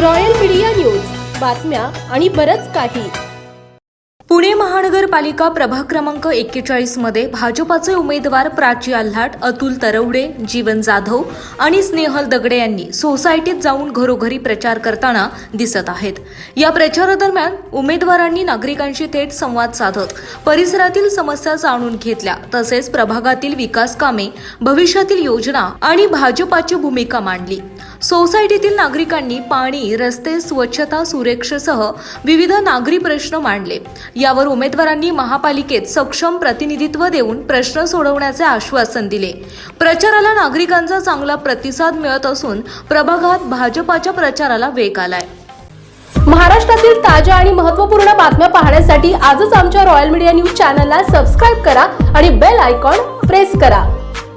Royal media news. बातम्या आणि बरंच काही. पुणे महानगरपालिका प्रभाग क्रमांक एक्केचाळीसमध्ये भाजपाचे उमेदवार प्राची आल्हाट अतुल तरवडे जीवन जाधव आणि स्नेहल दगडे यांनी सोसायटीत जाऊन घरोघरी प्रचार करताना दिसत आहेत. या प्रचारादरम्यान उमेदवारांनी नागरिकांशी थेट संवाद साधत परिसरातील समस्या जाणून घेतल्या तसेच प्रभागातील विकास कामे भविष्यातील योजना आणि भाजपाची भूमिका मांडली. सोसायटीतील नागरिकांनी पाणी रस्ते स्वच्छता सुरक्षेसह विविध नागरी प्रश्न मांडले. यावर उमेदवारांनी महापालिकेत सक्षम प्रतिनिधित्व देऊन प्रश्न सोडवण्याचे आश्वासन दिले. प्रचाराला नागरिकांचा चांगला प्रतिसाद मिळत असून प्रभागात भाजपाच्या प्रचाराला वेग आलाय. महाराष्ट्रातील ताज्या आणि महत्त्वपूर्ण बातम्या पाहण्यासाठी आजच आमच्या रॉयल मीडिया न्यूज चॅनलला सबस्क्राईब करा आणि बेल आयकॉन प्रेस करा.